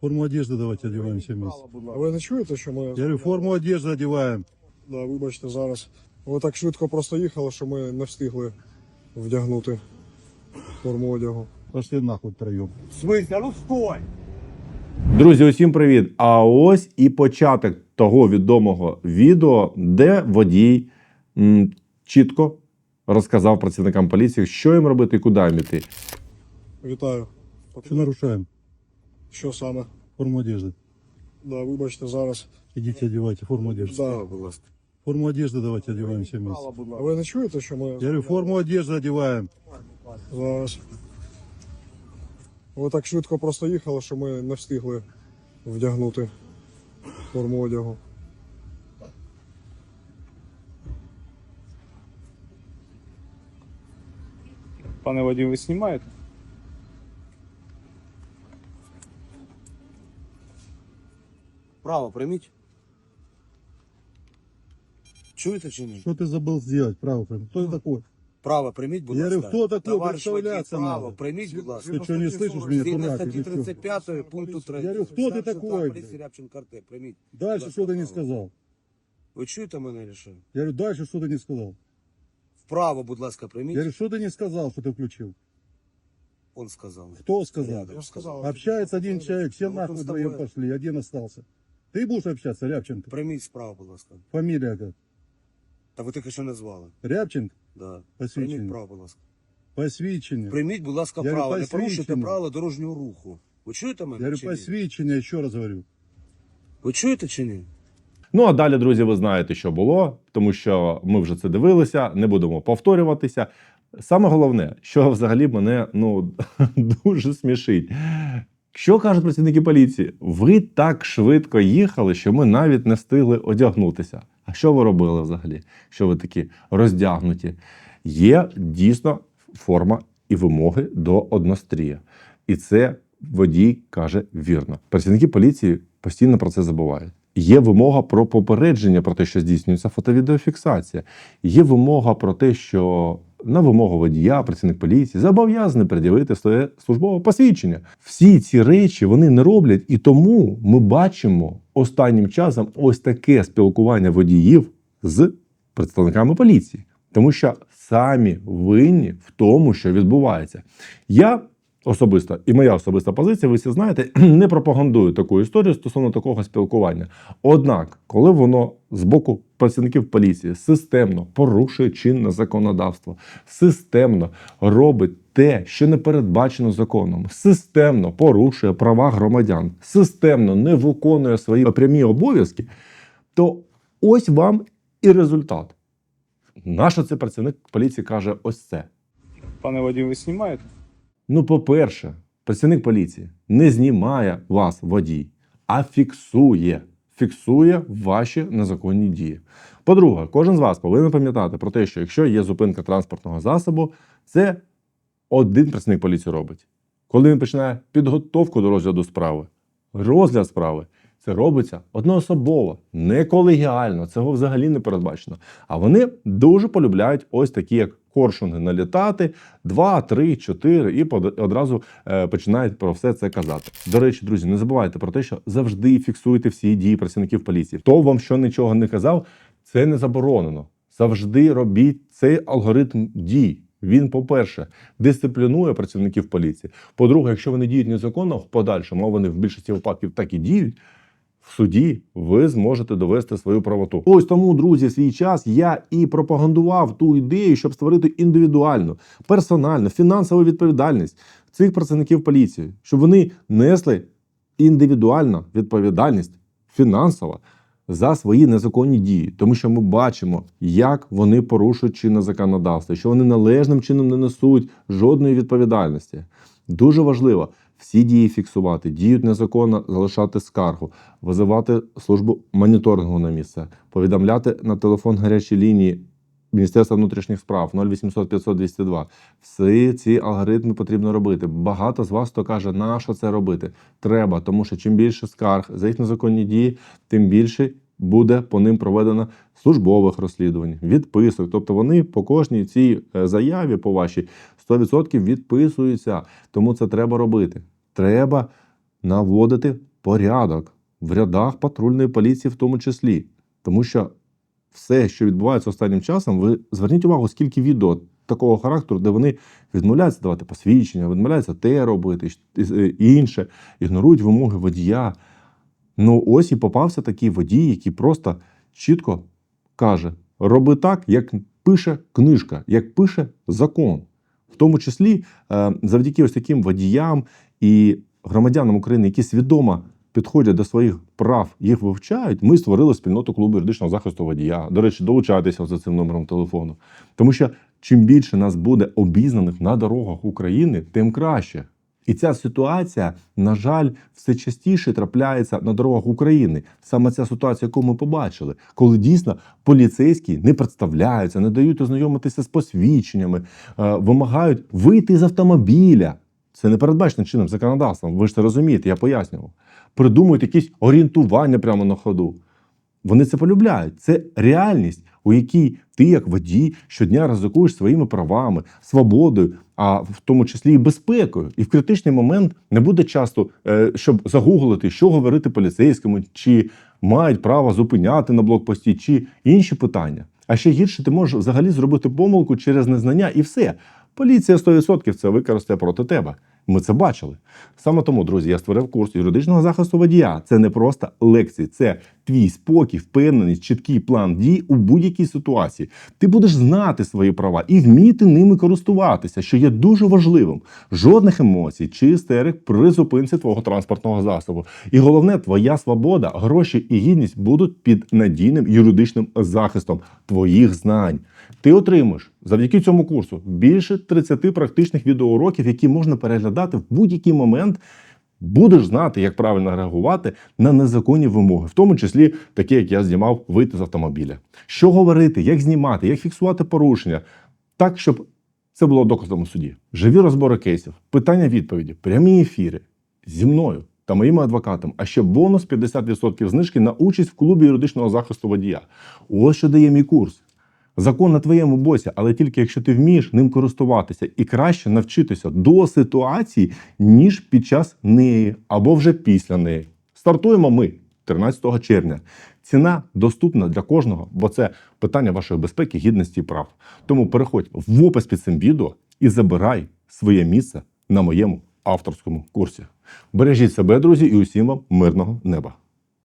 Форму одежды давайте одеваем все вместе. А ви не чуєте, що ми. Я говорю, форму одежды одеваем. Да, вибачте, зараз. Ви так швидко просто їхали, що ми не встигли вдягнути форму одягу. Пошли нахуй втроем. В смысле? А ну стой! Друзі, усім привіт! А ось і початок того відомого відео, де водій м, чітко розказав працівникам поліції, що їм робити і куди їм іти. Вітаю. Что нарушаем? Що саме? Форму одежды. Да, вибачте, зараз. Идите одевайте форму одежды. Да. будь ласка. Форму одежды давайте одеваем все вместе. А ви не чуєте, що ми. Я говорю, форму одежды одеваем. Зараз. Ви так швидко просто їхали, що ми не встигли вдягнути форму одягу. Пане Вадим, ви знімаєте? Право прийміть. Чуєте чи ні? Что ты забыл сделать, право? прям? Кто ты такой? Право прийміть, будь Я ласка. говорю, хто такий? Товариш водій, Представляться право надо. прийміть, будь ласка. Ты что, не слышишь меня, Згідно дурак? статті или что? 35 пункту 3. Я говорю, хто ти такой, Поліції блядь? Рябчин Карте, прийміть. Дальше что ты не сказал? Ви чуєте мене чи що? Я говорю, дальше что ты не сказал? Вправо, будь ласка, Я прийміть. говорю, что ты не сказал, что ты включил? Он сказав. Кто сказал? Я ж сказав. Общается один человек, все Ну, вот нахуй он с вдвоем тобой. пошли, один остался. Ты будешь общаться, Рябченко? Прийміть справа, будь ласка. Фамилия как? Та ви тільки що назвали. Рябченко? Да. Посвідчення. Прийміть право, будь ласка. Посвідчення. Прийміть, будь ласка, Я право. говорю, Не порушуйте правила дорожнього руху. Ви чуєте Я мене говорю, чи ні? посвідчення, еще раз говорю. Ви чуєте чи ні? Ну а далі, друзі, ви знаєте, що було, тому що ми вже це дивилися, не будемо повторюватися. Саме головне, що взагалі мене ну дуже смішить. Що кажуть працівники поліції? Ви так швидко їхали, що ми навіть не встигли одягнутися. А що ви робили взагалі? Що ви такі роздягнуті? Є дійсно форма і вимоги до однострія. І це водій каже вірно. Працівники поліції постійно про це забувають. Є вимога про попередження про те, що здійснюється фото-відеофіксація. Є вимога про те, що на вимогу водія, працівник поліції зобов'язаний пред'явити своє службове посвідчення. Всі ці речі вони не роблять, і тому ми бачимо останнім часом ось таке спілкування водіїв з представниками поліції, тому що самі винні в тому, що відбувається. Я особисто і моя особиста позиція, ви всі знаєте, не пропагандую таку історію стосовно такого спілкування. Однак, коли воно з боку працівників поліції системно порушує чинне законодавство, системно робить те, що не передбачено законом, системно порушує права громадян, системно не виконує свої прямі обов'язки, то ось вам і результат. Нащо це працівник поліції каже ось це. Пане Вадим, ви знімаєте? Ну, по-перше, працівник поліції не знімає вас водій, а фіксує. Фіксує ваші незаконні дії. По-друге, кожен з вас повинен пам'ятати про те, що якщо є зупинка транспортного засобу, це один працівник поліції робить. Коли він починає підготовку до розгляду справи, розгляд справи, це робиться одноособово, не колегіально, цього взагалі не передбачено. А вони дуже полюбляють ось такі, як коршунги, налітати, два, три, чотири, і под- одразу е, починають про все це казати. До речі, друзі, не забувайте про те, що завжди фіксуйте всі дії працівників поліції. Хто вам що нічого не казав, це не заборонено. Завжди робіть цей алгоритм дій. Він, по-перше, дисциплінує працівників поліції. По-друге, якщо вони діють незаконно, в подальшому а вони в більшості випадків так і діють. В суді ви зможете довести свою правоту. Ось тому, друзі, свій час я і пропагандував ту ідею, щоб створити індивідуальну, персональну, фінансову відповідальність цих працівників поліції, щоб вони несли індивідуальну відповідальність фінансова за свої незаконні дії, тому що ми бачимо, як вони порушують чинне законодавство, що вони належним чином не несуть жодної відповідальності. Дуже важливо всі дії фіксувати, діють незаконно, залишати скаргу, визивати службу моніторингу на місце, повідомляти на телефон гарячої лінії Міністерства внутрішніх справ 0800 500 202. Всі ці алгоритми потрібно робити. Багато з вас хто каже, на що це робити? Треба, тому що чим більше скарг за їх незаконні дії, тим більше буде по ним проведено службових розслідувань, відписок. Тобто вони по кожній цій е, заяві, по вашій, 100% відписуються. Тому це треба робити. Треба наводити порядок в рядах патрульної поліції, в тому числі. Тому що все, що відбувається останнім часом, ви зверніть увагу, скільки відео такого характеру, де вони відмовляються давати посвідчення, відмовляються те робити, і- інше, ігнорують вимоги водія. Ну, ось і попався такий водій, який просто чітко каже: роби так, як пише книжка, як пише закон. В тому числі е, завдяки ось таким водіям і громадянам України, які свідомо підходять до своїх прав, їх вивчають. Ми створили спільноту клубу юридичного захисту водія. До речі, долучайтеся за цим номером телефону. Тому що чим більше нас буде обізнаних на дорогах України, тим краще. І ця ситуація, на жаль, все частіше трапляється на дорогах України. Саме ця ситуація, яку ми побачили, коли дійсно поліцейські не представляються, не дають ознайомитися з посвідченнями, е, вимагають вийти з автомобіля. Це не передбачено чинним законодавством. Ви ж це розумієте, я пояснював. Придумують якісь орієнтування прямо на ходу. Вони це полюбляють. Це реальність, у якій ти, як водій, щодня ризикуєш своїми правами, свободою, а в тому числі і безпекою. І в критичний момент не буде часто, е, щоб загуглити, що говорити поліцейському, чи мають право зупиняти на блокпості, чи інші питання. А ще гірше, ти можеш взагалі зробити помилку через незнання і все. Поліція 100% це використає проти тебе. Ми це бачили. Саме тому, друзі, я створив курс юридичного захисту водія. Це не просто лекції, це твій спокій, впевненість, чіткий план дій у будь-якій ситуації. Ти будеш знати свої права і вміти ними користуватися, що є дуже важливим. Жодних емоцій чи істерик при зупинці твого транспортного засобу. І головне, твоя свобода, гроші і гідність будуть під надійним юридичним захистом твоїх знань. Ти отримаєш завдяки цьому курсу більше 30 практичних відеоуроків, які можна переглядати в будь-який момент. Будеш знати, як правильно реагувати на незаконні вимоги, в тому числі такі, як я знімав, вийти з автомобіля. Що говорити, як знімати, як фіксувати порушення, так, щоб це було доказом у суді. Живі розбори кейсів, питання відповіді, прямі ефіри зі мною та моїми адвокатами, а ще бонус 50% знижки на участь в клубі юридичного захисту водія. Ось що дає мій курс. Закон на твоєму боці, але тільки якщо ти вмієш ним користуватися і краще навчитися до ситуації, ніж під час неї або вже після неї. Стартуємо ми 13 червня. Ціна доступна для кожного, бо це питання вашої безпеки, гідності і прав. Тому переходь в опис під цим відео і забирай своє місце на моєму авторському курсі. Бережіть себе, друзі, і усім вам мирного неба.